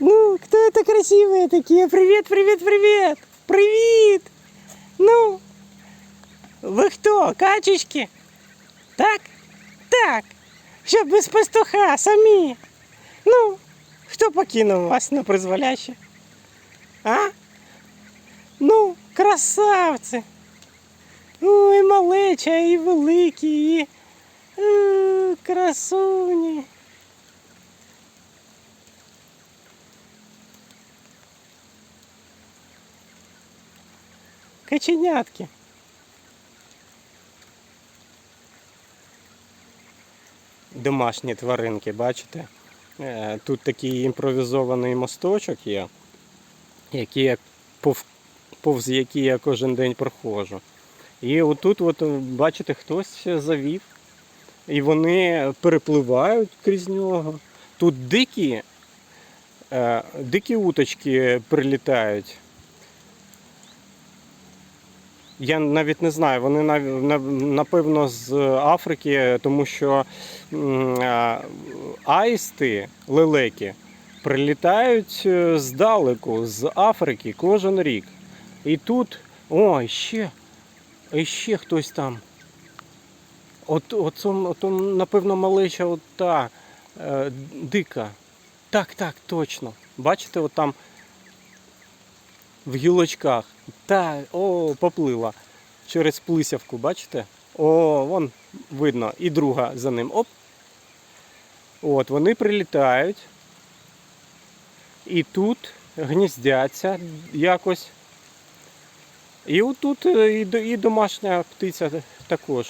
Ну, кто это красивые такие? Привет, привет, привет! Привет! Ну, вы кто, качечки? Так? Так. Що без пастуха, самі. Ну, хто покинув вас на призволяще? А? Ну, красавці. Ну, і малеча, і великі, і е, красуні. Каченятки. Домашні тваринки, бачите? Е, Тут такий імпровізований мосточок є, який я пов- повз який я кожен день проходжу. І отут, от, бачите, хтось завів. І вони перепливають крізь нього. Тут дикі, е, дикі уточки прилітають. Я навіть не знаю, вони напевно з Африки, тому що аїсти, лелеки, прилітають е, здалеку, з Африки кожен рік. І тут, о, ще, ще хтось там. От, от, от, напевно, малеча от та е, дика. Так, так, точно. Бачите, от там в гілочках. Та, о, поплила. Через плисявку, бачите? О, вон видно. І друга за ним. Оп. От, вони прилітають. І тут гніздяться якось. І отут е, і, до- і домашня птиця також.